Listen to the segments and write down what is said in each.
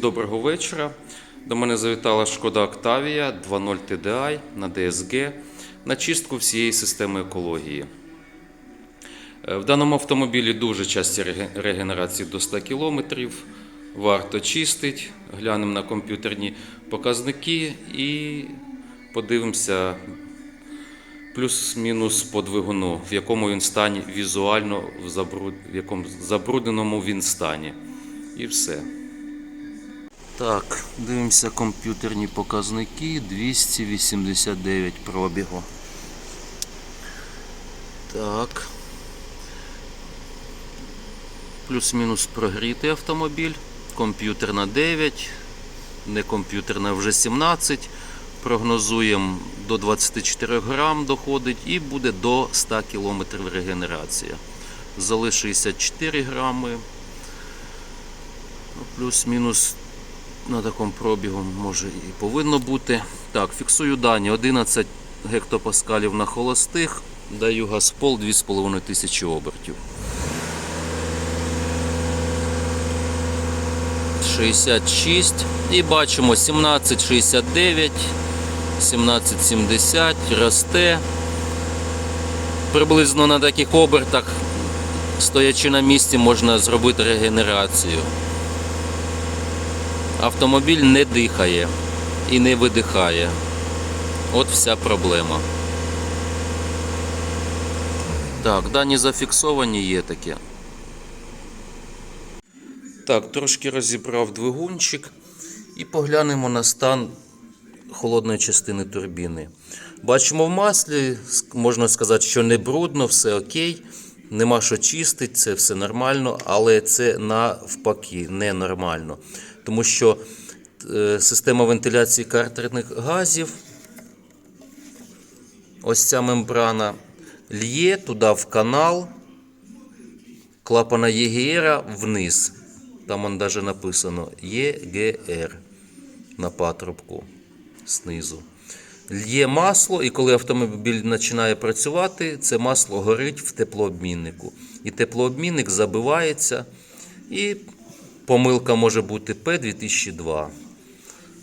Доброго вечора. До мене завітала шкода Octavia 2.0 TDI на DSG на чистку всієї системи екології. Е, В даному автомобілі дуже часті регенерації до 100 км. Варто чистити, глянемо на комп'ютерні показники і подивимося плюс-мінус по двигуну, в якому він стані візуально, в, забруд... в якому забрудненому він стані. І все. Так, дивимося комп'ютерні показники 289 пробігу. Так. Плюс-мінус прогрітий автомобіль. Комп'ютерна 9, не комп'ютерна вже 17. Прогнозуємо до 24 грам доходить і буде до 100 км регенерація. Зали 64 грами. Ну, Плюс-мінус на такому пробігу може і повинно бути. Так, фіксую дані 11 гектопаскалів на холостих, даю газпол 2500 обертів. 66 і бачимо 1769, 1770 росте. Приблизно на таких обертах, стоячи на місці, можна зробити регенерацію. Автомобіль не дихає і не видихає. От вся проблема. Так, дані зафіксовані є таке. Так, трошки розібрав двигунчик і поглянемо на стан холодної частини турбіни. Бачимо в маслі, можна сказати, що не брудно, все окей. Нема що чистити, це все нормально, але це навпаки ненормально. Тому що е, система вентиляції картерних газів, ось ця мембрана, лє туди в канал клапана ЄГР вниз. Там он даже написано ЄГР на патрубку знизу. Лє масло, і коли автомобіль починає працювати, це масло горить в теплообміннику. І теплообмінник забивається, і помилка може бути П2002.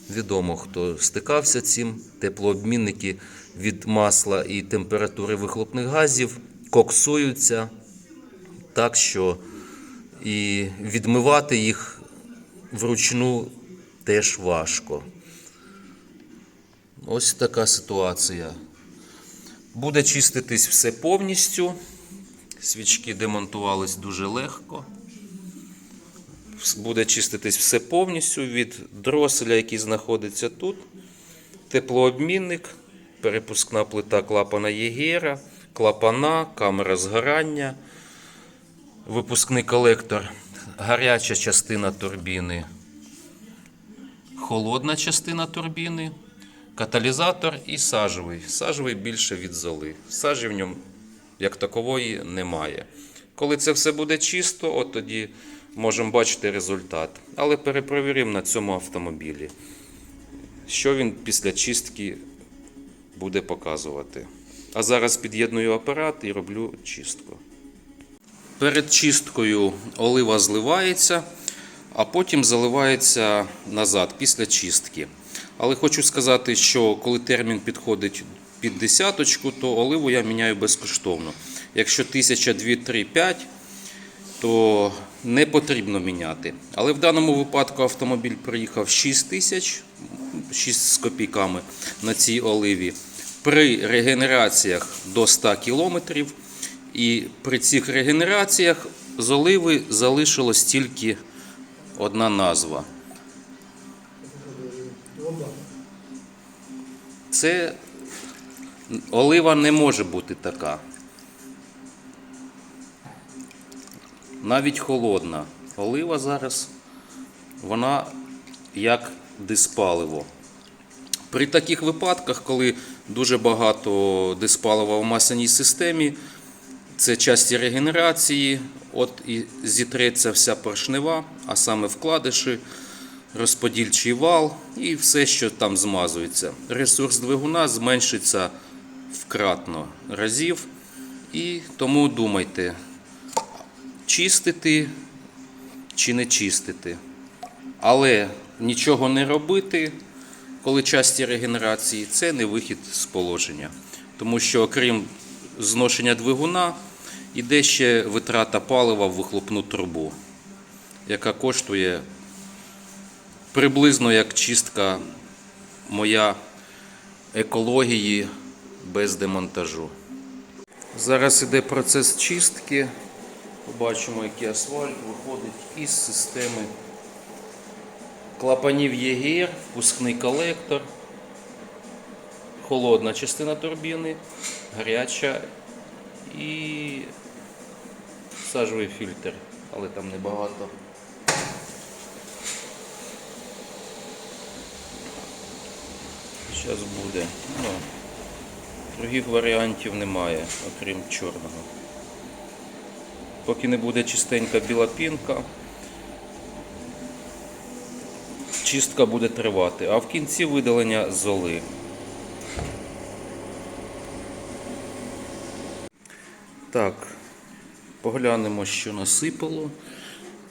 Відомо, хто стикався цим. Теплообмінники від масла і температури вихлопних газів коксуються так, що і відмивати їх вручну теж важко. Ось така ситуація. Буде чиститись все повністю. Свічки демонтувались дуже легко. Буде чиститись все повністю від дроселя, який знаходиться тут. Теплообмінник, перепускна плита клапана Єгера, клапана, камера згорання, випускний колектор, гаряча частина турбіни, холодна частина турбіни, каталізатор і сажевий. Сажевий більше від золи. Сажі в ньому як такової немає. Коли це все буде чисто, от тоді можемо бачити результат. Але перепровіримо на цьому автомобілі, що він після чистки буде показувати. А зараз під'єдную апарат і роблю чистку. Перед чисткою олива зливається, а потім заливається назад після чистки. Але хочу сказати, що коли термін підходить під десяточку, то оливу я міняю безкоштовно. Якщо 1000, 2, 3, 5, то не потрібно міняти. Але в даному випадку автомобіль приїхав 6 тисяч, 6 з копійками на цій оливі. При регенераціях до 100 кілометрів. І при цих регенераціях з оливи залишилось тільки одна назва. Це олива не може бути така. Навіть холодна. Олива зараз вона як диспаливо. При таких випадках, коли дуже багато диспалива в масляній системі, це часті регенерації, от і зітреться вся поршнева, а саме вкладиші, розподільчий вал і все, що там змазується. Ресурс двигуна зменшиться вкратно разів. І тому думайте, чистити чи не чистити. Але нічого не робити, коли часті регенерації, це не вихід з положення. Тому що, окрім зношення двигуна, іде ще витрата палива в вихлопну трубу, яка коштує приблизно як чистка моя екології без демонтажу. Зараз іде процес чистки. Побачимо, який асфальт виходить із системи клапанів ЄГР, впускний колектор, холодна частина турбіни, гаряча і сажовий фільтр, але там небагато. Зараз буде. Ну, других варіантів немає, окрім чорного. Поки не буде чистенька біла пінка, чистка буде тривати, а в кінці видалення золи. Так, поглянемо, що насипало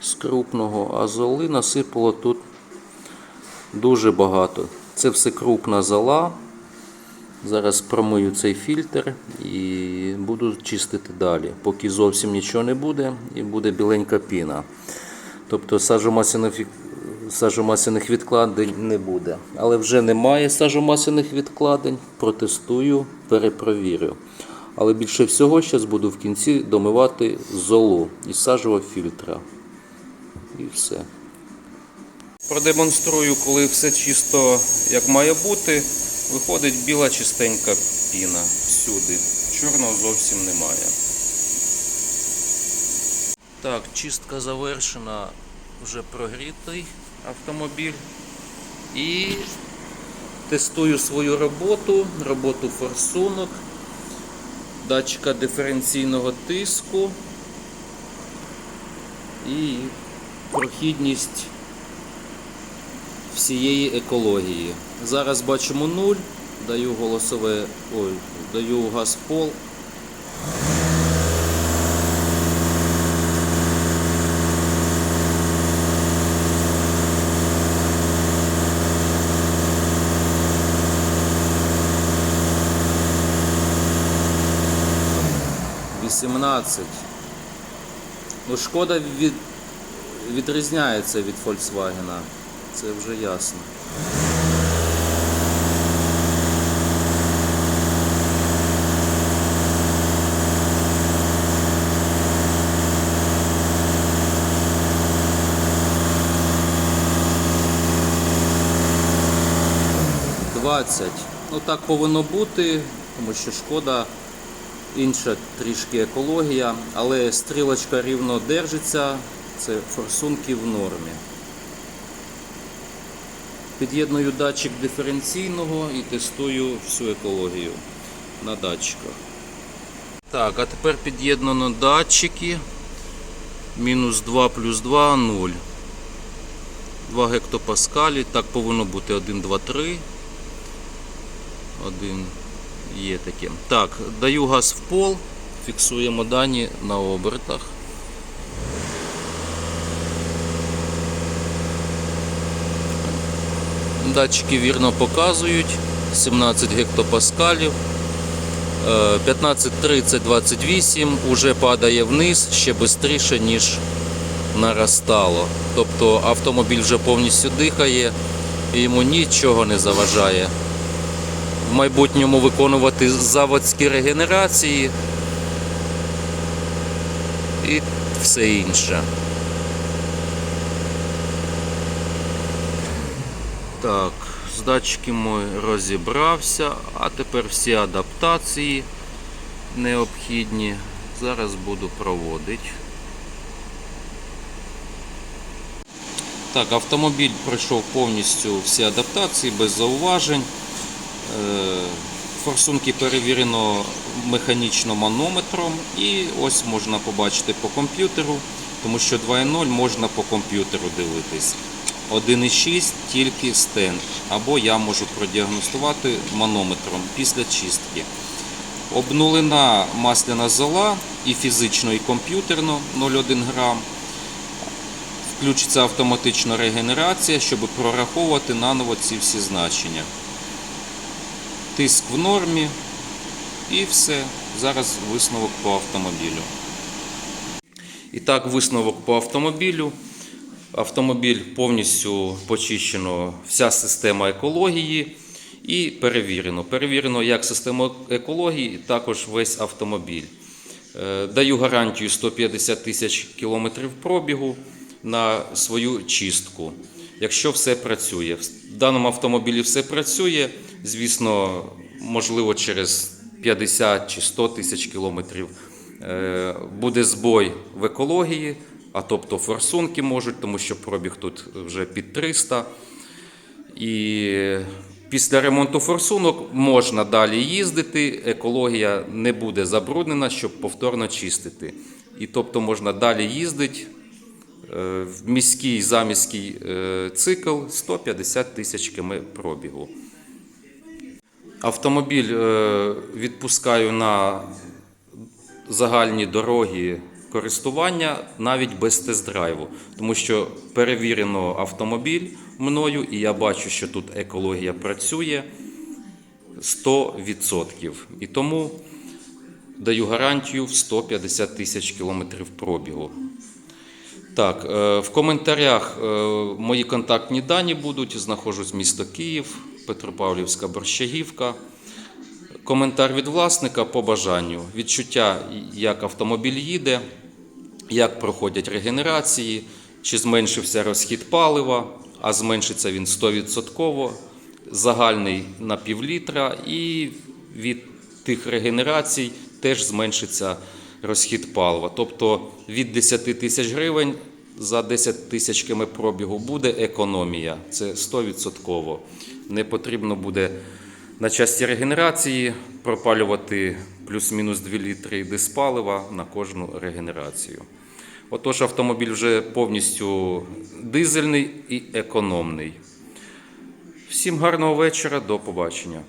з крупного, а золи насипало тут дуже багато. Це все крупна зола. Зараз промию цей фільтр і буду чистити далі, поки зовсім нічого не буде і буде біленька піна. Тобто сажомасляних, сажомасляних відкладень не буде. Але вже немає сажомасляних відкладень. Протестую, перепровірю. Але більше всього зараз буду в кінці домивати золу із сажового фільтра. І все. Продемонструю, коли все чисто як має бути. Виходить біла чистенька піна всюди. Чорного зовсім немає. Так, чистка завершена, вже прогрітий автомобіль. І тестую свою роботу, роботу форсунок, датчика диференційного тиску і прохідність всієї екології. Зараз бачимо нуль, даю голосове, ой, даю газ пол. Вісімнадцять. Ну, шкода від, відрізняється від Volkswagen. Це вже ясно. Двадцять. Ну так повинно бути, тому що шкода інша трішки екологія, але стрілочка рівно держиться, це форсунки в нормі. Під'єдную датчик диференційного і тестую всю екологію на датчиках. Так, а тепер під'єднано датчики. Мінус 2 плюс 2 0. 2 гектопаскалі. Так повинно бути 1, 2, 3. 1 є таке. Так, даю газ в пол, фіксуємо дані на обертах. Датчики вірно показують 17 гектопаскалів. 15, 30, 28 уже падає вниз ще швидше, ніж наростало. Тобто автомобіль вже повністю дихає і йому нічого не заважає. В майбутньому виконувати заводські регенерації і все інше. Так, з датчиками розібрався, а тепер всі адаптації необхідні. Зараз буду проводити. Так, автомобіль пройшов повністю всі адаптації без зауважень. Е, Форсунки перевірено механічно манометром і ось можна побачити по комп'ютеру, тому що 2.0 можна по комп'ютеру дивитись. 1,6 тільки стенд, або я можу продіагностувати манометром після чистки. Обнулена масляна зола і фізично, і комп'ютерно 0,1 грам. включиться автоматична регенерація, щоб прораховувати наново ці всі значення. Тиск в нормі і все. Зараз висновок по автомобілю. І так, висновок по автомобілю. Автомобіль повністю почищено вся система екології і перевірено. Перевірено як систему екології, також весь автомобіль. Е, Даю гарантію 150 тисяч кілометрів пробігу на свою чистку. Якщо все працює. В даному автомобілі все працює, звісно, можливо, через 50 чи 100 тисяч кілометрів е, буде збой в екології, а тобто форсунки можуть, тому що пробіг тут вже під 300. І після ремонту форсунок можна далі їздити, екологія не буде забруднена, щоб повторно чистити. І тобто можна далі їздити е, в міський заміський е, цикл 150 тисяч км пробігу. Автомобіль е, відпускаю на загальні дороги користування навіть без тест-драйву, тому що перевірено автомобіль мною, і я бачу, що тут екологія працює 100%. І тому даю гарантію в 150 тисяч кілометрів пробігу. Так, е, в коментарях е, мої контактні дані будуть. Знаходжусь місто Київ, Петропавлівська Борщагівка. Коментар від власника по бажанню. Відчуття, як автомобіль їде, як проходять регенерації, чи зменшився розхід палива, а зменшиться він 100%, загальний на півлітра, і від тих регенерацій теж зменшиться розхід палива. Тобто від 10 тисяч гривень за 10 тисяч пробігу буде економія. Це 100%. Не потрібно буде на часті регенерації пропалювати плюс-мінус 2 літри диспалива на кожну регенерацію. Отож, автомобіль вже повністю дизельний і економний. Всім гарного вечора, до побачення.